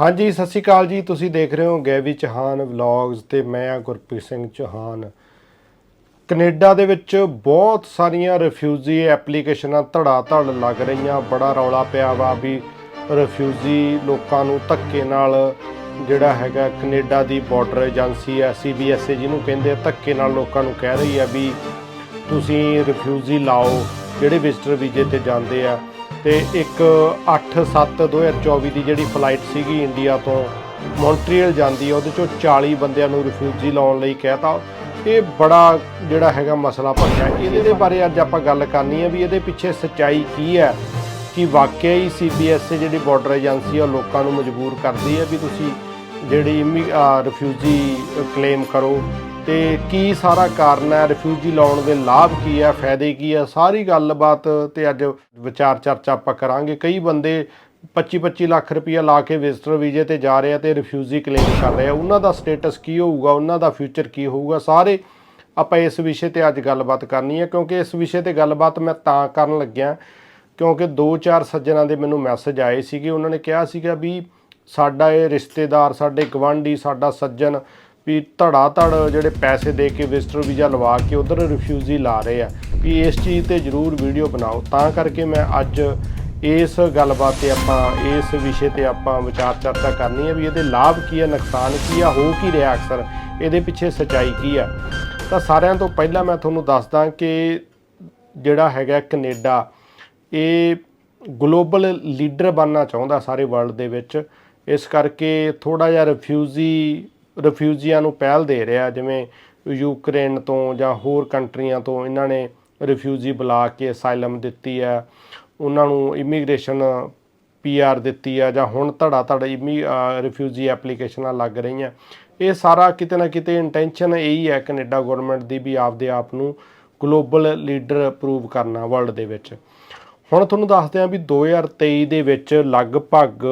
ਹਾਂਜੀ, ਸਤਿ ਸ਼੍ਰੀ ਅਕਾਲ ਜੀ। ਤੁਸੀਂ ਦੇਖ ਰਹੇ ਹੋ ਗੈਵੀ ਚੌਹਾਨ ਵਲੌਗਸ ਤੇ ਮੈਂ ਆ ਗੁਰਪ੍ਰੀਤ ਸਿੰਘ ਚੌਹਾਨ। ਕੈਨੇਡਾ ਦੇ ਵਿੱਚ ਬਹੁਤ ਸਾਰੀਆਂ ਰਿਫਿਊਜੀ ਐਪਲੀਕੇਸ਼ਨਾਂ ਧੜਾ ਧੜ ਲੱਗ ਰਹੀਆਂ। ਬੜਾ ਰੌਲਾ ਪਿਆ ਵਾ ਵੀ ਰਿਫਿਊਜੀ ਲੋਕਾਂ ਨੂੰ ਧੱਕੇ ਨਾਲ ਜਿਹੜਾ ਹੈਗਾ ਕੈਨੇਡਾ ਦੀ ਬਾਰਡਰ ਏਜੰਸੀ ਹੈ ਸੀਬੀਐਸਏ ਜਿਹਨੂੰ ਕਹਿੰਦੇ ਧੱਕੇ ਨਾਲ ਲੋਕਾਂ ਨੂੰ ਕਹਿ ਰਹੀ ਆ ਵੀ ਤੁਸੀਂ ਰਿਫਿਊਜੀ ਲਾਓ, ਜਿਹੜੇ ਵਿਜ਼ਟਰ ਵੀਜ਼ੇ ਤੇ ਜਾਂਦੇ ਆ। ਤੇ ਇੱਕ 8/7/2024 ਦੀ ਜਿਹੜੀ ਫਲਾਈਟ ਸੀਗੀ ਇੰਡੀਆ ਤੋਂ ਮੌਂਟਰੀਅਲ ਜਾਂਦੀ ਆ ਉਹਦੇ ਚੋਂ 40 ਬੰਦਿਆਂ ਨੂੰ ਰਿਫਿਊਜੀ ਲਾਉਣ ਲਈ ਕਹਿਤਾ। ਇਹ ਬੜਾ ਜਿਹੜਾ ਹੈਗਾ ਮਸਲਾ ਬਣਿਆ ਇਹਦੇ ਦੇ ਬਾਰੇ ਅੱਜ ਆਪਾਂ ਗੱਲ ਕਰਨੀ ਹੈ ਵੀ ਇਹਦੇ ਪਿੱਛੇ ਸੱਚਾਈ ਕੀ ਹੈ? ਕਿ ਵਾਕਿਆ ਹੀ ਸੀਬੀਐਸਏ ਜਿਹੜੀ ਬਾਰਡਰ ਏਜੰਸੀ ਆ, ਉਹ ਲੋਕਾਂ ਨੂੰ ਮਜਬੂਰ ਕਰਦੀ ਹੈ ਵੀ ਤੁਸੀਂ ਜਿਹੜੀ ਰਿਫਿਊਜੀ ਕਲੇਮ ਕਰੋ। ਤੇ ਕੀ ਸਾਰਾ ਕਾਰਨ ਹੈ? ਰਿਫਿਊਜੀ ਲਾਉਣ ਦੇ ਲਾਭ ਕੀ ਹੈ? ਫਾਇਦੇ ਕੀ ਹੈ? ਸਾਰੀ ਗੱਲਬਾਤ ਤੇ ਅੱਜ ਵਿਚਾਰ ਚਰਚਾ ਆਪਾਂ ਕਰਾਂਗੇ। ਕਈ ਬੰਦੇ 25-25 ਲੱਖ ਰੁਪਇਆ ਲਾ ਕੇ ਵਿਜ਼ਟਰ ਵੀਜ਼ੇ ਤੇ ਜਾ ਰਹੇ ਆ ਤੇ ਰਿਫਿਊਜੀ ਕਲੇਮ ਕਰ ਰਹੇ ਆ। ਉਹਨਾਂ ਦਾ ਸਟੇਟਸ ਕੀ ਹੋਊਗਾ? ਉਹਨਾਂ ਦਾ ਫਿਊਚਰ ਕੀ ਹੋਊਗਾ? ਸਾਰੇ ਆਪਾਂ ਇਸ ਵਿਸ਼ੇ ਤੇ ਅੱਜ ਗੱਲਬਾਤ ਕਰਨੀ ਹੈ, ਕਿਉਂਕਿ ਇਸ ਵਿਸ਼ੇ ਤੇ ਗੱਲਬਾਤ ਮੈਂ ਤਾਂ ਕਰਨ ਲੱਗਿਆ, ਕਿਉਂਕਿ 2-4 ਸੱਜਣਾਂ ਦੇ ਮੈਨੂੰ ਮੈਸੇਜ ਆਏ ਸੀਗੇ। ਉਹਨਾਂ ਨੇ ਕਿਹਾ ਸੀਗਾ ਵੀ ਸਾਡਾ ਇਹ ਰਿਸ਼ਤੇਦਾਰ, ਸਾਡੇ ਗਵਾਂਢੀ ਸਾਡਾ ਸੱਜਣ ਵੀ ਧੜਾ ਧੜ ਜਿਹੜੇ ਪੈਸੇ ਦੇ ਕੇ ਵਿਜ਼ਟਰ ਵੀਜ਼ਾ ਲਵਾ ਕੇ ਉਧਰ ਰਿਫਿਊਜੀ ਲਾ ਰਹੇ ਆ, ਵੀ ਇਸ ਚੀਜ਼ ਤੇ ਜਰੂਰ ਵੀਡੀਓ ਬਣਾਓ। ਤਾਂ ਕਰਕੇ ਮੈਂ ਅੱਜ ਇਸ ਗੱਲਬਾਤ ਤੇ ਆਪਾਂ, ਇਸ ਵਿਸ਼ੇ ਤੇ ਆਪਾਂ ਵਿਚਾਰ ਚਰਚਾ ਕਰਨੀ ਹੈ ਵੀ ਇਹਦੇ ਲਾਭ ਕੀ ਹੈ ਨੁਕਸਾਨ ਕੀ ਆ, ਹੋ ਕੀ ਰਿਹਾ ਅਕਸਰ, ਇਹਦੇ ਪਿੱਛੇ ਸਚਾਈ ਕੀ ਆ। ਤਾਂ ਸਾਰਿਆਂ ਤੋਂ ਪਹਿਲਾਂ ਮੈਂ ਤੁਹਾਨੂੰ ਦੱਸਦਾ ਕਿ ਜਿਹੜਾ ਹੈਗਾ ਕੈਨੇਡਾ, ਇਹ ਗਲੋਬਲ ਲੀਡਰ ਬਣਨਾ ਚਾਹੁੰਦਾ ਸਾਰੇ ਵਰਲਡ ਦੇ ਵਿੱਚ। ਇਸ ਕਰਕੇ ਥੋੜਾ ਜਿਹਾ ਰਿਫਿਊਜੀ ਰਿਫਿਊਜੀਆਂ ਨੂੰ ਪਹਿਲ ਦੇ ਰਿਹਾ ਜਿਵੇਂ ਯੂਕਰੇਨ ਤੋਂ ਜਾਂ ਹੋਰ ਕੰਟਰੀਆਂ ਤੋਂ ਇਹਨਾਂ ਨੇ ਰਿਫਿਊਜੀ ਬੁਲਾ ਕੇ ਅਸਾਈਲਮ ਦਿੱਤੀ ਹੈ, ਉਹਨਾਂ ਨੂੰ ਇਮੀਗ੍ਰੇਸ਼ਨ ਪੀਆਰ ਦਿੱਤੀ ਆ ਜਾਂ ਹੁਣ ਧੜਾ ਧੜ ਇਮੀ ਰਿਫਿਊਜੀ ਐਪਲੀਕੇਸ਼ਨਾਂ ਲੱਗ ਰਹੀਆਂ ਇਹ ਸਾਰਾ ਕਿਤੇ ਨਾ ਕਿਤੇ ਇੰਟੈਂਸ਼ਨ ਇਹੀ ਹੈ ਕੈਨੇਡਾ ਗਵਰਨਮੈਂਟ ਦੀ ਵੀ ਆਪਦੇ ਆਪ ਨੂੰ ਗਲੋਬਲ ਲੀਡਰ ਪ੍ਰੂਵ ਕਰਨਾ ਵਰਲਡ ਦੇ ਵਿੱਚ। ਹੁਣ ਤੁਹਾਨੂੰ ਦੱਸਦੇ ਹਾਂ ਵੀ 2023 ਦੇ ਵਿੱਚ ਲਗਭਗ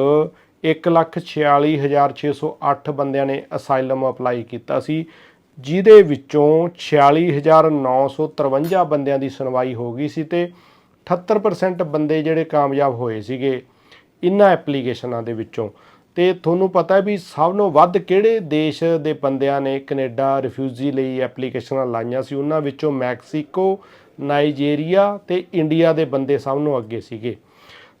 146608 ਬੰਦਿਆਂ ਨੇ ਅਸਾਈਲਮ ਅਪਲਾਈ ਕੀਤਾ ਸੀ, ਜਿਹਦੇ ਵਿੱਚੋਂ 46953 ਬੰਦਿਆਂ ਦੀ ਸੁਣਵਾਈ ਹੋ ਗਈ ਸੀ ਤੇ 78% ਬੰਦੇ ਜਿਹੜੇ ਕਾਮਯਾਬ ਹੋਏ ਸੀਗੇ ਇਨ੍ਹਾਂ ਐਪਲੀਕੇਸ਼ਨਾਂ ਦੇ ਵਿੱਚੋਂ। ਤੇ ਤੁਹਾਨੂੰ ਪਤਾ ਹੈ ਵੀ ਸਭ ਤੋਂ ਵੱਧ ਕਿਹੜੇ ਦੇਸ਼ ਦੇ ਬੰਦਿਆਂ ਨੇ ਕੈਨੇਡਾ ਰਿਫਿਊਜੀ ਲਈ ਐਪਲੀਕੇਸ਼ਨਾਂ ਲਾਈਆਂ ਸੀ? ਉਹਨਾਂ ਵਿੱਚੋਂ ਮੈਕਸੀਕੋ, ਨਾਈਜੀਰੀਆ ਤੇ ਇੰਡੀਆ ਦੇ ਬੰਦੇ ਸਭ ਤੋਂ ਅੱਗੇ ਸੀਗੇ।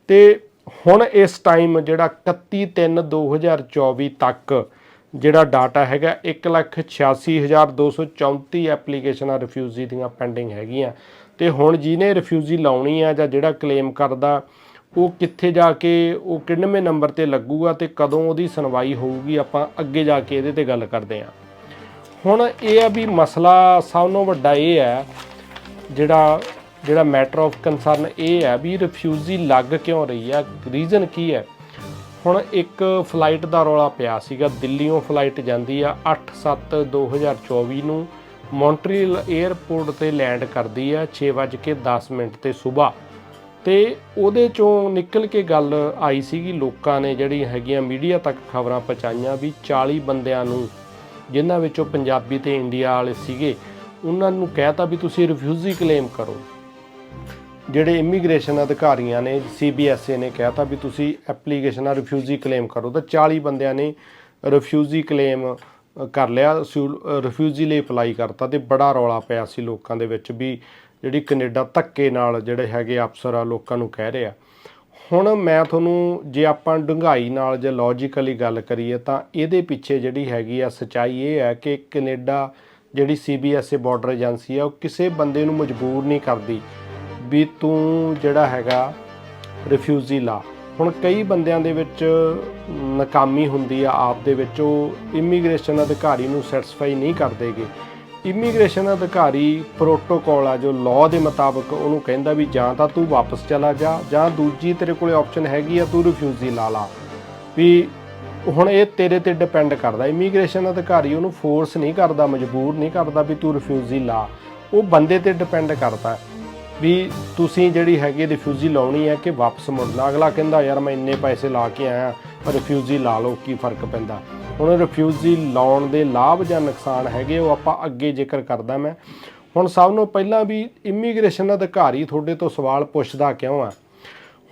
ਤੇ ਹੁਣ ਇਸ ਟਾਈਮ ਜਿਹੜਾ 31/3/2024 ਤੱਕ ਜਿਹੜਾ ਡਾਟਾ ਹੈਗਾ 186234 ਐਪਲੀਕੇਸ਼ਨਾਂ ਰਿਫਿਊਜੀ ਦੀਆਂ ਪੈਂਡਿੰਗ ਹੈਗੀਆਂ। ਤੇ ਹੁਣ ਜਿਹਨੇ ਰਿਫਿਊਜੀ ਲਾਉਣੀ ਆ ਜਾਂ ਜਿਹੜਾ ਕਲੇਮ ਕਰਦਾ, ਉਹ ਕਿੱਥੇ ਜਾ ਕੇ, ਉਹ ਕਿੰਨਵੇਂ ਨੰਬਰ ਤੇ ਲੱਗੂਗਾ ਤੇ ਕਦੋਂ ਉਹਦੀ ਸੁਣਵਾਈ ਹੋਊਗੀ, ਆਪਾਂ ਅੱਗੇ ਜਾ ਕੇ ਇਹਦੇ ਤੇ ਗੱਲ ਕਰਦੇ ਹਾਂ। ਹੁਣ ਇਹ ਆ ਵੀ ਮਸਲਾ ਸਭ ਤੋਂ ਵੱਡਾ ਇਹ ਹੈ, ਜਿਹੜਾ ਜਿਹੜਾ ਮੈਟਰ ਆਫ ਕੰਸਰਨ ਇਹ ਹੈ ਵੀ ਰਿਫਿਊਜੀ ਲੱਗ ਕਿਉਂ ਰਹੀ ਆ ਰੀਜ਼ਨ ਕੀ ਹੈ? ਹੁਣ ਇੱਕ ਫਲਾਈਟ ਦਾ ਰੌਲਾ ਪਿਆ ਸੀਗਾ ਦਿੱਲੀੋਂ ਫਲਾਈਟ ਜਾਂਦੀ ਆ 8/7/2024 ਨੂੰ। ਮੌਂਟਰੀਅਲ 에ਅਰਪੋਰਟ ਤੇ ਲੈਂਡ ਕਰਦੀ ਆ 6:10 ਮਿੰਟ ਤੇ ਸਵੇਰ ਤੇ ਉਹਦੇ ਚੋਂ ਨਿਕਲ ਕੇ ਗੱਲ ਆਈ ਸੀਗੀ, ਲੋਕਾਂ ਨੇ ਜਿਹੜੀ ਹੈਗੀਆਂ ਮੀਡੀਆ ਤੱਕ ਖਬਰਾਂ ਪਹੁੰਚਾਈਆਂ ਵੀ 40 ਬੰਦਿਆਂ ਨੂੰ, ਜਿਨ੍ਹਾਂ ਵਿੱਚੋਂ ਪੰਜਾਬੀ ਤੇ ਇੰਡੀਆ ਵਾਲੇ ਸੀਗੇ, ਉਹਨਾਂ ਨੂੰ ਕਹਿਤਾ ਵੀ ਤੁਸੀਂ ਰਿਫਿਊਜੀ ਕਲੇਮ ਕਰੋ। ਜਿਹੜੇ ਇਮੀਗ੍ਰੇਸ਼ਨ ਅਧਿਕਾਰੀਆਂ ਨੇ ਸੀਬੀਐਸਏ ਨੇ ਕਹਿਤਾ ਵੀ ਤੁਸੀਂ ਐਪਲੀਕੇਸ਼ਨ ਰਿਫਿਊਜੀ ਕਲੇਮ ਕਰੋ। ਤਾਂ 40 ਬੰਦਿਆਂ ਨੇ ਰਿਫਿਊਜੀ ਕਲੇਮ ਕਰ ਲਿਆ ਰਿਫਿਊਜੀ ਲਈ ਅਪਲਾਈ ਕਰਤਾ ਤੇ ਬੜਾ ਰੌਲਾ ਪਿਆ ਸੀ ਲੋਕਾਂ ਦੇ ਵਿੱਚ ਵੀ ਜਿਹੜੀ ਕੈਨੇਡਾ ਧੱਕੇ ਨਾਲ ਜਿਹੜੇ ਹੈਗੇ ਅਫਸਰ ਆ ਲੋਕਾਂ ਨੂੰ ਕਹਿ ਰਿਹਾ ਹੁਣ ਮੈਂ ਤੁਹਾਨੂੰ, ਜੇ ਆਪਾਂ ਡੂੰਘਾਈ ਨਾਲ ਜੇ ਲੌਜੀਕਲੀ ਗੱਲ ਕਰੀਏ ਤਾਂ ਇਹਦੇ ਪਿੱਛੇ ਜਿਹੜੀ ਹੈਗੀ ਆ ਸਚਾਈ ਇਹ ਹੈ ਕਿ ਕੈਨੇਡਾ ਜਿਹੜੀ ਸੀਬੀਐਸਏ ਬਾਰਡਰ ਏਜੰਸੀ ਆ, ਉਹ ਕਿਸੇ ਬੰਦੇ ਨੂੰ ਮਜਬੂਰ ਨਹੀਂ ਕਰਦੀ। ਵੀ ਤੂੰ ਜਿਹੜਾ ਹੈਗਾ ਰਿਫਿਊਜੀ ਲਾ ਹੁਣ ਕਈ ਬੰਦਿਆਂ ਦੇ ਵਿੱਚ ਨਾਕਾਮੀ ਹੁੰਦੀ ਆ, ਆਪ ਦੇ ਵਿੱਚ ਉਹ ਇਮੀਗ੍ਰੇਸ਼ਨ ਅਧਿਕਾਰੀ ਨੂੰ ਸੈਟੀਸਫਾਈ ਨਹੀਂ ਕਰਦੇਗੇ। ਇਮੀਗ੍ਰੇਸ਼ਨ ਅਧਿਕਾਰੀ ਪ੍ਰੋਟੋਕੋਲ ਆ, ਜੋ ਲਾਅ ਦੇ ਮੁਤਾਬਕ ਉਹਨੂੰ ਕਹਿੰਦਾ ਵੀ ਜਾਂ ਤਾਂ ਤੂੰ ਵਾਪਸ ਚਲਾ ਜਾ, ਜਾਂ ਦੂਜੀ ਤੇਰੇ ਕੋਲੇ ਆਪਸ਼ਨ ਹੈਗੀ ਆ, ਤੂੰ ਰਿਫਿਊਜੀ ਲਾ ਲਾ। ਵੀ ਹੁਣ ਇਹ ਤੇਰੇ ਤੇ ਡਿਪੈਂਡ ਕਰਦਾ। ਇਮੀਗ੍ਰੇਸ਼ਨ ਅਧਿਕਾਰੀ ਉਹਨੂੰ ਫੋਰਸ ਨਹੀਂ ਕਰਦਾ, ਮਜਬੂਰ ਨਹੀਂ ਕਰਦਾ ਵੀ ਤੂੰ ਰਿਫਿਊਜੀ ਲਾ। ਉਹ ਬੰਦੇ ਤੇ ਡਿਪੈਂਡ ਕਰਦਾ। ਵੀ ਤੁਸੀਂ ਜਿਹੜੀ ਹੈਗੀ ਰਿਫਿਊਜੀ ਲਾਉਣੀ ਹੈ ਕਿ ਵਾਪਸ ਮੁੜਨਾ। ਅਗਲਾ ਕਹਿੰਦਾ, ਯਾਰ ਮੈਂ ਇੰਨੇ ਪੈਸੇ ਲਾ ਕੇ ਆਇਆ ਰਿਫਿਊਜੀ ਲਾ ਲਓ, ਕੀ ਫ਼ਰਕ ਪੈਂਦਾ? ਹੁਣ ਰਿਫਿਊਜੀ ਲਾਉਣ ਦੇ ਲਾਭ ਜਾਂ ਨੁਕਸਾਨ ਹੈਗੇ, ਉਹ ਆਪਾਂ ਅੱਗੇ ਜ਼ਿਕਰ ਕਰਦਾ ਮੈਂ। ਹੁਣ ਸਭ ਨੂੰ ਪਹਿਲਾਂ ਵੀ ਇਮੀਗ੍ਰੇਸ਼ਨ ਅਧਿਕਾਰੀ ਤੁਹਾਡੇ ਤੋਂ ਸਵਾਲ ਪੁੱਛਦਾ ਕਿਉਂ ਆ?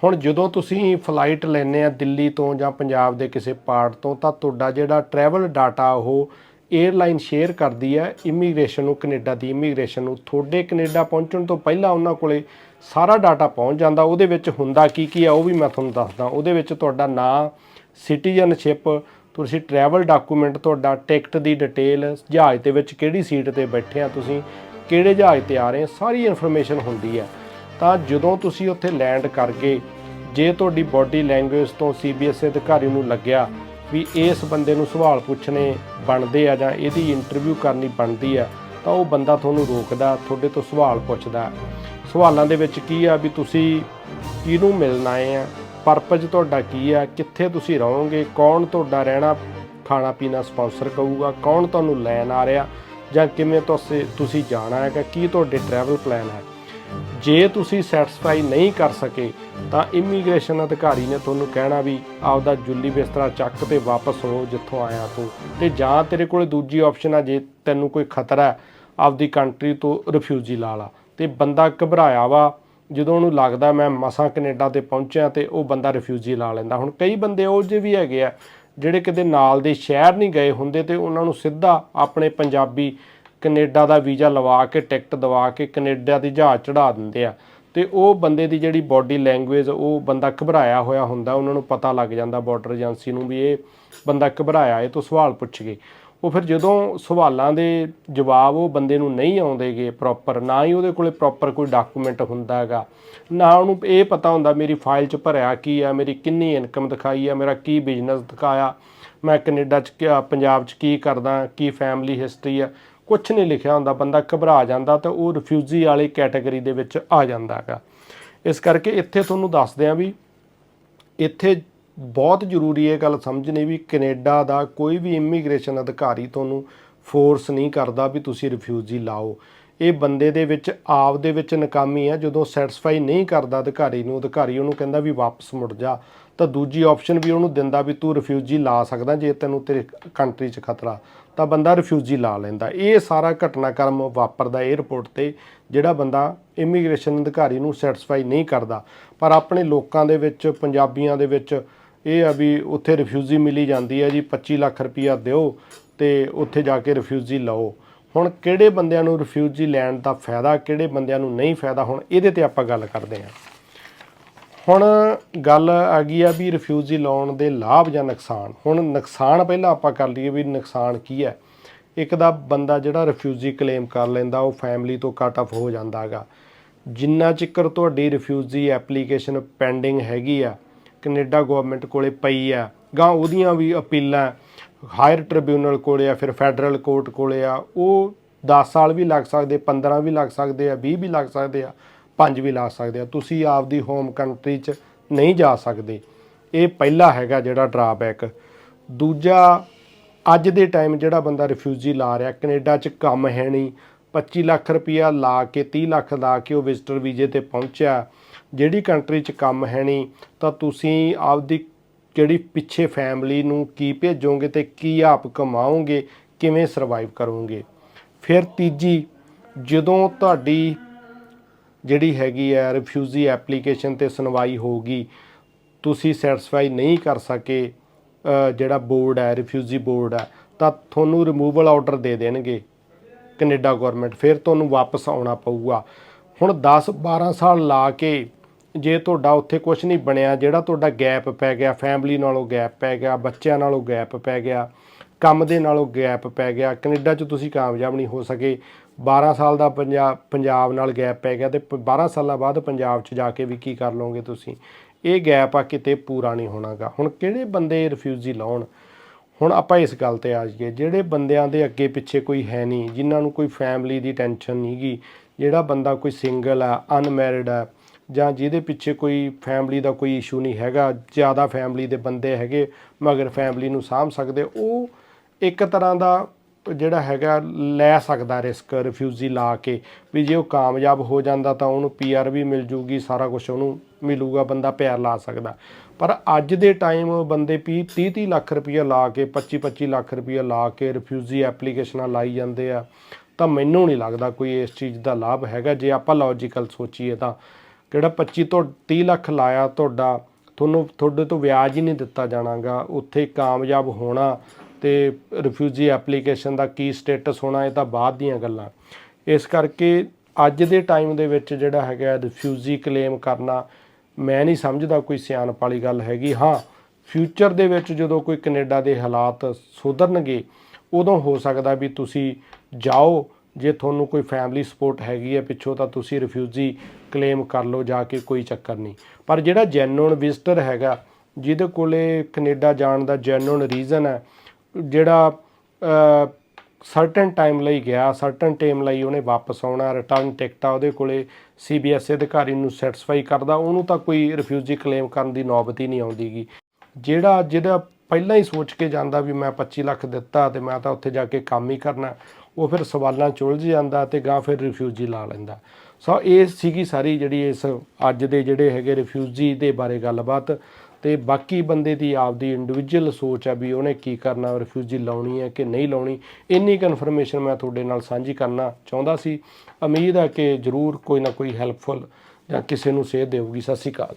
ਹੁਣ ਜਦੋਂ ਤੁਸੀਂ ਫਲਾਈਟ ਲੈਨੇ ਆ ਦਿੱਲੀ ਤੋਂ ਜਾਂ ਪੰਜਾਬ ਦੇ ਕਿਸੇ ਪਾਰਟ ਤੋਂ, ਤਾਂ ਤੁਹਾਡਾ ਜਿਹੜਾ ਟਰੈਵਲ ਡਾਟਾ ਉਹ 에ਅਰਲਾਈਨ ਸ਼ੇਅਰ ਕਰਦੀ ਹੈ ਇਮੀਗ੍ਰੇਸ਼ਨ ਨੂੰ, ਕੈਨੇਡਾ ਦੀ ਇਮੀਗ੍ਰੇਸ਼ਨ ਨੂੰ। ਤੁਹਾਡੇ ਕੈਨੇਡਾ ਪਹੁੰਚਣ ਤੋਂ ਪਹਿਲਾਂ ਉਹਨਾਂ ਕੋਲੇ ਸਾਰਾ ਡਾਟਾ ਪਹੁੰਚ ਜਾਂਦਾ। ਉਹਦੇ ਵਿੱਚ ਹੁੰਦਾ ਕੀ ਕੀ ਆ ਉਹ ਵੀ ਮੈਂ ਤੁਹਾਨੂੰ ਦੱਸਦਾ। ਉਹਦੇ ਵਿੱਚ ਤੁਹਾਡਾ ਨਾਂ ਸਿਟੀਜ਼ਨਸ਼ਿਪ ਤੁਸੀਂ ਟਰੈਵਲ ਡਾਕੂਮੈਂਟ ਤੁਹਾਡਾ ਟਿਕਟ ਦੀ ਡਿਟੇਲ ਜਹਾਜ਼ ਦੇ ਵਿੱਚ ਕਿਹੜੀ ਸੀਟ ਤੇ ਬੈਠੇ ਆ ਤੁਸੀਂ, ਕਿਹੜੇ ਜਹਾਜ਼ ਤੇ ਆ ਰਹੇ ਆ, ਸਾਰੀ ਇਨਫੋਰਮੇਸ਼ਨ ਹੁੰਦੀ ਹੈ। ਤਾਂ ਜਦੋਂ ਤੁਸੀਂ ਉੱਥੇ ਲੈਂਡ ਕਰ ਗਏ ਜੇ ਤੁਹਾਡੀ ਬਾਡੀ ਲੈਂਗੁਏਜ ਤੋਂ ਸੀਬੀਐਸ ਅਧਿਕਾਰੀ ਨੂੰ ਲੱਗਿਆ ਵੀ ਇਸ ਬੰਦੇ ਨੂੰ ਸਵਾਲ ਪੁੱਛਣੇ ਬਣਦੇ ਆ ਜਾਂ ਇਹਦੀ ਇੰਟਰਵਿਊ ਕਰਨੀ ਬਣਦੀ ਆ, ਤਾਂ ਉਹ ਬੰਦਾ ਤੁਹਾਨੂੰ ਰੋਕਦਾ, ਤੁਹਾਡੇ ਤੋਂ ਸਵਾਲ ਪੁੱਛਦਾ। ਸਵਾਲਾਂ ਦੇ ਵਿੱਚ ਕੀ ਆ ਵੀ ਤੁਸੀਂ ਕਿਹਨੂੰ ਮਿਲਣ ਆ ਪਰਪਸ ਤੁਹਾਡਾ ਕੀ ਆ, ਕਿੱਥੇ ਤੁਸੀਂ ਰਹੋਗੇ, ਕੌਣ ਤੁਹਾਡਾ ਰਹਿਣਾ, ਖਾਣਾ ਪੀਣਾ ਸਪਾਂਸਰ ਕਰੂਗਾ, ਕੌਣ ਤੁਹਾਨੂੰ ਲੈਣ ਆ ਰਿਹਾ ਜਾਂ ਕਿਵੇਂ ਤੁਸੀਂ ਤੁਸੀਂ ਜਾਣਾ ਹੈਗਾ, ਕੀ ਤੁਹਾਡੇ ਟਰੈਵਲ ਪਲਾਨ ਹੈ। ਜੇ ਤੁਸੀਂ ਸੈਟੀਸਫਾਈ ਨਹੀਂ ਕਰ ਸਕੇ, ਤਾਂ ਇਮੀਗ੍ਰੇਸ਼ਨ ਅਧਿਕਾਰੀ ਨੇ ਤੁਹਾਨੂੰ ਕਹਿਣਾ ਵੀ ਆਪਦਾ ਜੁੱਲੀ ਬਿਸਤਰਾ ਚੱਕ ਤੇ ਵਾਪਸ ਹੋ ਜਿੱਥੋਂ ਆਇਆ ਤੂੰ। ਤੇ ਜਾਂ ਤੇਰੇ ਕੋਲ ਦੂਜੀ ਆਪਸ਼ਨ ਆ ਜੇ ਤੈਨੂੰ ਕੋਈ ਖਤਰਾ ਆਪਦੀ ਕੰਟਰੀ ਤੋਂ ਰਿਫਿਊਜੀ ਲਾ ਲਾ। ਤੇ ਬੰਦਾ ਘਬਰਾਇਆ ਵਾ, ਜਦੋਂ ਉਹਨੂੰ ਲੱਗਦਾ ਮੈਂ ਮਸਾਂ ਕੈਨੇਡਾ ਤੇ ਪਹੁੰਚਿਆ ਤੇ ਉਹ ਬੰਦਾ ਰਿਫਿਊਜੀ ਲਾ ਲੈਂਦਾ। ਹੁਣ ਕਈ ਬੰਦੇ ਉਹ ਜਿਹੇ ਵੀ ਹੈਗੇ ਆ, ਜਿਹੜੇ ਕਿਤੇ ਨਾਲ ਦੇ ਸ਼ਹਿਰ ਨਹੀਂ ਗਏ ਹੁੰਦੇ ਤੇ ਉਹਨਾਂ ਨੂੰ ਸਿੱਧਾ ਆਪਣੇ ਪੰਜਾਬੀ ਕੈਨੇਡਾ ਦਾ ਵੀਜ਼ਾ ਲਵਾ ਕੇ, ਟਿਕਟ ਦਵਾ ਕੇ ਕੈਨੇਡਾ ਦੀ ਜਹਾਜ਼ ਚੜਾ ਦਿੰਦੇ ਆ। ਤੇ ਉਹ ਬੰਦੇ ਦੀ ਜਿਹੜੀ ਬਾਡੀ ਲੈਂਗੁਏਜ, ਉਹ ਬੰਦਾ ਘਬਰਾਇਆ ਹੋਇਆ ਹੁੰਦਾ, ਉਹਨਾਂ ਨੂੰ ਪਤਾ ਲੱਗ ਜਾਂਦਾ ਬਾਰਡਰ ਏਜੰਸੀ ਨੂੰ ਵੀ ਇਹ ਬੰਦਾ ਘਬਰਾਇਆ, ਇਹ ਤੋਂ ਸਵਾਲ ਪੁੱਛ ਗਏ। ਉਹ ਫਿਰ ਜਦੋਂ ਸਵਾਲਾਂ ਦੇ ਜਵਾਬ ਉਹ ਬੰਦੇ ਨੂੰ ਨਹੀਂ ਆਉਂਦੇਗੇ ਪ੍ਰੋਪਰ ਨਾ ਹੀ ਉਹਦੇ ਕੋਲੇ ਪ੍ਰੋਪਰ ਕੋਈ ਡਾਕੂਮੈਂਟ ਹੁੰਦਾ ਹੈਗਾ। ਨਾ ਉਹਨੂੰ ਇਹ ਪਤਾ ਹੁੰਦਾ ਮੇਰੀ ਫਾਈਲ 'ਚ ਭਰਿਆ ਕੀ ਆ, ਮੇਰੀ ਕਿੰਨੀ ਇਨਕਮ ਦਿਖਾਈ ਆ, ਮੇਰਾ ਕੀ ਬਿਜ਼ਨਸ ਦਿਖਾਇਆ, ਮੈਂ ਕੈਨੇਡਾ 'ਚ ਕਿਆ, ਪੰਜਾਬ 'ਚ ਕੀ ਕਰਦਾ, ਕੀ ਫੈਮਿਲੀ ਹਿਸਟਰੀ ਆ। ਕੁਝ ਨਹੀਂ ਲਿਖਿਆ ਹੁੰਦਾ, ਬੰਦਾ ਘਬਰਾ ਜਾਂਦਾ ਤਾਂ ਉਹ ਰਿਫਿਊਜੀ ਵਾਲੀ ਕੈਟਾਗਰੀ ਦੇ ਵਿੱਚ ਆ ਜਾਂਦਾ ਹੈਗਾ। ਇਸ ਕਰਕੇ ਇੱਥੇ ਤੁਹਾਨੂੰ ਦੱਸਦੇ ਆ ਵੀ ਇੱਥੇ ਬਹੁਤ ਜ਼ਰੂਰੀ ਇਹ ਗੱਲ ਸਮਝਣੀ ਵੀ ਕੈਨੇਡਾ ਦਾ ਕੋਈ ਵੀ ਇਮੀਗ੍ਰੇਸ਼ਨ ਅਧਿਕਾਰੀ ਤੁਹਾਨੂੰ ਫੋਰਸ ਨਹੀਂ ਕਰਦਾ ਵੀ ਤੁਸੀਂ ਰਿਫਿਊਜੀ ਲਾਓ। ਇਹ ਬੰਦੇ ਦੇ ਵਿੱਚ, ਆਪ ਦੇ ਵਿੱਚ ਨਕਾਮੀ ਹੈ। ਜਦੋਂ ਸੈਟੀਸਫਾਈ ਨਹੀਂ ਕਰਦਾ ਅਧਿਕਾਰੀ ਨੂੰ, ਅਧਿਕਾਰੀ ਉਹਨੂੰ ਕਹਿੰਦਾ ਵੀ ਵਾਪਸ ਮੁੜ ਜਾ। ਤਾਂ ਦੂਜੀ ਆਪਸ਼ਨ ਵੀ ਉਹਨੂੰ ਦਿੰਦਾ ਵੀ ਤੂੰ ਰਿਫਿਊਜੀ ਲਾ ਸਕਦਾ ਜੇ ਤੈਨੂੰ ਤੇਰੇ ਕੰਟਰੀ 'ਚ ਖਤਰਾ, ਤਾਂ ਬੰਦਾ ਰਿਫਿਊਜੀ ਲਾ ਲੈਂਦਾ। ਇਹ ਸਾਰਾ ਘਟਨਾਕ੍ਰਮ ਵਾਪਰਦਾ 에ਅਰਪੋਰਟ ਤੇ, ਜਿਹੜਾ ਬੰਦਾ ਇਮੀਗ੍ਰੇਸ਼ਨ ਅਧਿਕਾਰੀ ਨੂੰ ਸੈਟੀਸਫਾਈ ਨਹੀਂ ਕਰਦਾ। ਪਰ ਆਪਣੇ ਲੋਕਾਂ ਦੇ ਵਿੱਚ, ਪੰਜਾਬੀਆਂ ਦੇ ਵਿੱਚ ਇਹ ਆ ਵੀ ਉੱਥੇ ਰਿਫਿਊਜੀ ਮਿਲੀ ਜਾਂਦੀ ਹੈ ਜੀ 25 ਲੱਖ ਰੁਪਈਆ ਦਿਓ ਤੇ ਉੱਥੇ ਜਾ ਕੇ ਰਿਫਿਊਜੀ ਲਓ। ਹੁਣ ਕਿਹੜੇ ਬੰਦਿਆਂ ਨੂੰ ਰਿਫਿਊਜੀ ਲੈਣ ਦਾ ਫਾਇਦਾ, ਕਿਹੜੇ ਬੰਦਿਆਂ ਨੂੰ ਨਹੀਂ ਫਾਇਦਾ, ਹੁਣ ਇਹਦੇ ਤੇ ਆਪਾਂ ਗੱਲ ਕਰਦੇ ਹਾਂ। ਹੁਣ ਗੱਲ ਆ ਗਈ ਆ ਵੀ ਰਿਫਿਊਜੀ ਲਾਉਣ ਦੇ ਲਾਭ ਜਾਂ ਨੁਕਸਾਨ। ਹੁਣ ਨੁਕਸਾਨ ਪਹਿਲਾਂ ਆਪਾਂ ਕਰ ਲਈਏ ਵੀ ਨੁਕਸਾਨ ਕੀ ਹੈ। ਇੱਕ ਦਾ ਬੰਦਾ ਜਿਹੜਾ ਰਿਫਿਊਜੀ ਕਲੇਮ ਕਰ ਲੈਂਦਾ, ਉਹ ਫੈਮਿਲੀ ਤੋਂ ਕੱਟ ਆਫ ਹੋ ਜਾਂਦਾ ਹੈਗਾ। ਜਿੰਨਾ ਚਿਕਰ ਤੁਹਾਡੀ ਰਿਫਿਊਜੀ ਐਪਲੀਕੇਸ਼ਨ ਪੈਂਡਿੰਗ ਹੈਗੀ ਆ, ਕੈਨੇਡਾ ਗਵਰਨਮੈਂਟ ਕੋਲੇ ਪਈ ਆ ਗਾਂ ਉਹਦੀਆਂ ਵੀ ਅਪੀਲਾਂ ਹਾਇਰ ਟ੍ਰਿਬਿਊਨਲ ਕੋਲੇ ਆ, ਫਿਰ ਫੈਡਰਲ ਕੋਰਟ ਕੋਲੇ ਆ, ਉਹ 10 ਸਾਲ ਵੀ ਲੱਗ ਸਕਦੇ 15 ਵੀ ਲੱਗ ਸਕਦੇ ਆ 20 ਵੀ ਲੱਗ ਸਕਦੇ ਆ। ਪੰਜ ਵੀ ਲਾ ਸਕਦੇ ਆ। ਤੁਸੀਂ ਆਪਦੀ ਹੋਮ ਕੰਟਰੀ 'ਚ ਨਹੀਂ ਜਾ ਸਕਦੇ। ਇਹ ਪਹਿਲਾ ਹੈਗਾ ਜਿਹੜਾ ਡਰਾਬੈਕ ਦੂਜਾ, ਅੱਜ ਦੇ ਟਾਈਮ ਜਿਹੜਾ ਬੰਦਾ ਰਿਫਿਊਜੀ ਲਾ ਰਿਹਾ, ਕੈਨੇਡਾ 'ਚ ਕੰਮ ਹੈ ਨਹੀਂ। 25 ਲੱਖ ਰੁਪਇਆ ਲਾ ਕੇ 30 ਲੱਖ ਲਾ ਕੇ ਉਹ ਵਿਜ਼ਟਰ ਵੀਜ਼ੇ ਤੇ ਪਹੁੰਚਿਆ। ਜਿਹੜੀ ਕੰਟਰੀ 'ਚ ਕੰਮ ਹੈ ਨਹੀਂ, ਤਾਂ ਤੁਸੀਂ ਆਪਦੀ ਜਿਹੜੀ ਪਿੱਛੇ ਫੈਮਿਲੀ ਨੂੰ ਕੀ ਭੇਜੋਗੇ ਤੇ ਕੀ ਆਪ ਕਮਾਓਗੇ, ਕਿਵੇਂ ਸਰਵਾਈਵ ਕਰੋਗੇ। ਫਿਰ ਤੀਜੀ, ਜਦੋਂ ਤੁਹਾਡੀ ਜਿਹੜੀ ਹੈਗੀ ਹੈ ਰਿਫਿਊਜੀ ਐਪਲੀਕੇਸ਼ਨ ਤੇ ਸੁਣਵਾਈ ਹੋਊਗੀ, ਤੁਸੀਂ ਸੈਟੀਸਫਾਈ ਨਹੀਂ ਕਰ ਸਕੇ ਜਿਹੜਾ ਬੋਰਡ ਹੈ ਰਿਫਿਊਜੀ ਬੋਰਡ ਹੈ ਤਾਂ ਤੁਹਾਨੂੰ ਰਿਮੂਵਲ ਆਰਡਰ ਦੇ ਦੇਣਗੇ ਕੈਨੇਡਾ ਗਵਰਨਮੈਂਟ ਫਿਰ ਤੁਹਾਨੂੰ ਵਾਪਸ ਆਉਣਾ ਪਊਗਾ। ਹੁਣ 10 12 ਸਾਲ ਲਾ ਕੇ ਜੇ ਤੁਹਾਡਾ ਉੱਥੇ ਕੁਝ ਨਹੀਂ ਬਣਿਆ, ਜਿਹੜਾ ਤੁਹਾਡਾ ਗੈਪ ਪੈ ਗਿਆ ਫੈਮਿਲੀ ਨਾਲੋਂ ਗੈਪ ਪੈ ਗਿਆ, ਬੱਚਿਆਂ ਨਾਲੋਂ ਗੈਪ ਪੈ ਗਿਆ, ਕੰਮ ਦੇ ਨਾਲੋਂ ਗੈਪ ਪੈ ਗਿਆ, ਕੈਨੇਡਾ 'ਚ ਤੁਸੀਂ ਕਾਮਯਾਬ ਨਹੀਂ ਹੋ ਸਕੇ 12 ਸਾਲ ਦਾ ਪੰਜਾਬ ਪੰਜਾਬ ਨਾਲ ਗੈਪ ਪੈ ਗਿਆ ਤੇ ਪ- 12 ਸਾਲਾਂ ਬਾਅਦ ਪੰਜਾਬ 'ਚ ਜਾ ਕੇ ਵੀ ਕੀ ਕਰ ਲਓਗੇ ਤੁਸੀਂ? ਇਹ ਗੈਪ ਆ ਕਿਤੇ ਪੂਰਾ ਨਹੀਂ ਹੋਣਾਗਾ। ਹੁਣ ਕਿਹੜੇ ਬੰਦੇ ਰਿਫਿਊਜੀ ਲਾਉਣ? ਹੁਣ ਆਪਾਂ ਇਸ ਗੱਲ ਤੇ ਆ ਜਾਈਏ। ਜਿਹੜੇ ਬੰਦਿਆਂ ਦੇ ਅੱਗੇ ਪਿੱਛੇ ਕੋਈ ਹੈ ਨਹੀਂ, ਜਿਨ੍ਹਾਂ ਨੂੰ ਕੋਈ ਫੈਮਿਲੀ ਦੀ ਟੈਨਸ਼ਨ ਨਹੀਂਗੀ ਜਿਹੜਾ ਬੰਦਾ ਕੋਈ ਸਿੰਗਲ ਆ ਅਨਮੈਰਿਡ ਆ, ਜਾਂ ਜਿਹਦੇ ਪਿੱਛੇ ਕੋਈ ਫੈਮਿਲੀ ਦਾ ਕੋਈ ਇਸ਼ੂ ਨਹੀਂ ਹੈਗਾ, ਜ਼ਿਆਦਾ ਫੈਮਿਲੀ ਦੇ ਬੰਦੇ ਹੈਗੇ, ਮਗਰ ਫੈਮਿਲੀ ਨੂੰ ਸਾਂਭ ਸਕਦੇ, ਉਹ ਇੱਕ ਤਰ੍ਹਾਂ ਦਾ ਜਿਹੜਾ ਹੈਗਾ ਲੈ ਸਕਦਾ ਰਿਸਕ, ਰਿਫਿਊਜੀ ਲਾ ਕੇ ਵੀ ਜੇ ਉਹ ਕਾਮਯਾਬ ਹੋ ਜਾਂਦਾ ਤਾਂ ਉਹਨੂੰ ਪੀਆਰ ਵੀ ਮਿਲ ਜੂਗੀ, ਸਾਰਾ ਕੁਝ ਉਹਨੂੰ ਮਿਲੂਗਾ, ਬੰਦਾ ਪਿਆਰ ਲਾ ਸਕਦਾ। ਪਰ ਅੱਜ ਦੇ ਟਾਈਮ ਬੰਦੇ 30 30 ਲੱਖ ਰੁਪਈਆ ਲਾ ਕੇ 25 25 ਲੱਖ ਰੁਪਈਆ ਲਾ ਕੇ ਰਿਫਿਊਜੀ ਐਪਲੀਕੇਸ਼ਨਾਂ ਲਾਈ ਜਾਂਦੇ ਆ, ਤਾਂ ਮੈਨੂੰ ਨਹੀਂ ਲੱਗਦਾ ਕੋਈ ਇਸ ਚੀਜ਼ ਦਾ ਲਾਭ ਹੈਗਾ। ਜੇ ਆਪਾਂ ਲੌਜੀਕਲ ਸੋਚੀਏ ਤਾਂ ਜਿਹੜਾ 25 ਤੋਂ 30 ਲੱਖ ਲਾਇਆ ਤੁਹਾਡਾ, ਤੁਹਾਨੂੰ, ਤੁਹਾਡੇ ਤੋਂ ਵਿਆਜ ਹੀ ਨਹੀਂ ਦਿੱਤਾ ਜਾਣਾਗਾ। ਉੱਥੇ ਕਾਮਯਾਬ ਹੋਣਾ ਤੇ ਰਿਫਿਊਜੀ ਐਪਲੀਕੇਸ਼ਨ ਦਾ ਕੀ ਸਟੇਟਸ ਹੋਣਾ, ਇਹ ਤਾਂ ਬਾਅਦ ਦੀਆਂ ਗੱਲਾਂ। ਇਸ ਕਰਕੇ ਅੱਜ ਦੇ ਟਾਈਮ ਦੇ ਵਿੱਚ ਜਿਹੜਾ ਹੈਗਾ ਰਿਫਿਊਜੀ ਕਲੇਮ ਕਰਨਾ, ਮੈਂ ਨਹੀਂ ਸਮਝਦਾ ਕੋਈ ਸਿਆਣਪ ਵਾਲੀ ਗੱਲ ਹੈਗੀ। ਹਾਂ ਫਿਊਚਰ ਦੇ ਵਿੱਚ ਜਦੋਂ ਕੋਈ ਕੈਨੇਡਾ ਦੇ ਹਾਲਾਤ ਸੁਧਰਨਗੇ, ਉਦੋਂ ਹੋ ਸਕਦਾ ਵੀ ਤੁਸੀਂ ਜਾਓ, ਜੇ ਤੁਹਾਨੂੰ ਕੋਈ ਫੈਮਿਲੀ ਸਪੋਰਟ ਹੈਗੀ ਹੈ ਪਿੱਛੋਂ, ਤਾਂ ਤੁਸੀਂ ਰਿਫਿਊਜੀ ਕਲੇਮ ਕਰ ਲਓ, ਜਾ ਕੇ ਕੋਈ ਚੱਕਰ ਨਹੀਂ। ਪਰ ਜਿਹੜਾ ਜੈਨੂਨ ਵਿਜ਼ਟਰ ਹੈਗਾ, ਜਿਹਦੇ ਕੋਲੇ ਕੈਨੇਡਾ ਜਾਣ ਦਾ ਜੈਨੂਨ ਰੀਜ਼ਨ ਹੈ ਜਿਹੜਾ ਸਰਟਨ ਟਾਈਮ ਲਈ ਗਿਆ ਸਰਟਨ ਟਾਈਮ ਲਈ ਉਹਨੇ ਵਾਪਸ ਆਉਣਾ ਰਿਟਰਨ ਟਿਕਟ ਆ ਉਹਦੇ ਕੋਲੇ ਸੀਬੀਐਸ ਅਧਿਕਾਰੀ ਨੂੰ ਸੈਟੀਸਫਾਈ ਕਰਦਾ, ਉਹਨੂੰ ਤਾਂ ਕੋਈ ਰਿਫਿਊਜੀ ਕਲੇਮ ਕਰਨ ਦੀ ਨੌਬਤ ਹੀ ਨਹੀਂ ਆਉਂਦੀਗੀ। ਜਿਹੜਾ ਜਿਹੜਾ ਪਹਿਲਾਂ ਹੀ ਸੋਚ ਕੇ ਜਾਂਦਾ ਵੀ ਮੈਂ 25 ਲੱਖ ਦਿੱਤਾ ਤੇ ਮੈਂ ਤਾਂ ਉੱਥੇ ਜਾ ਕੇ ਕੰਮ ਹੀ ਕਰਨਾ, ਉਹ ਫਿਰ ਸਵਾਲਾਂ 'ਚ ਉਲਝ ਜਾਂਦਾ ਤੇ ਗਾਂ ਫਿਰ ਰਿਫਿਊਜੀ ਲਾ ਲੈਂਦਾ। ਸੋ ਇਹ ਸੀਗੀ ਸਾਰੀ ਜਿਹੜੀ ਇਸ ਅੱਜ ਦੇ ਜਿਹੜੇ ਹੈਗੇ ਰਿਫਿਊਜੀ ਦੇ ਬਾਰੇ ਗੱਲਬਾਤ। ਤੇ ਬਾਕੀ ਬੰਦੇ ਦੀ ਆਪਦੀ ਇੰਡੀਵਿਜੂਅਲ ਸੋਚ ਹੈ ਵੀ ਉਹਨੇ ਕੀ ਕਰਨਾ ਰਿਫਿਊਜੀ ਲਾਉਣੀ ਹੈ ਕਿ ਨਹੀਂ ਲਾਉਣੀ, ਇੰਨੀ ਕਨਫਰਮੇਸ਼ਨ ਮੈਂ ਤੁਹਾਡੇ ਨਾਲ ਸਾਂਝੀ ਕਰਨਾ ਚਾਹੁੰਦਾ ਸੀ। ਉਮੀਦ ਹੈ ਕਿ ਜਰੂਰ ਕੋਈ ਨਾ ਕੋਈ ਹੈਲਪਫੁਲ ਜਾਂ ਕਿਸੇ ਨੂੰ ਸੇਧ ਦੇਊਗੀ। ਸਤਿ ਸ਼੍ਰੀ ਅਕਾਲ।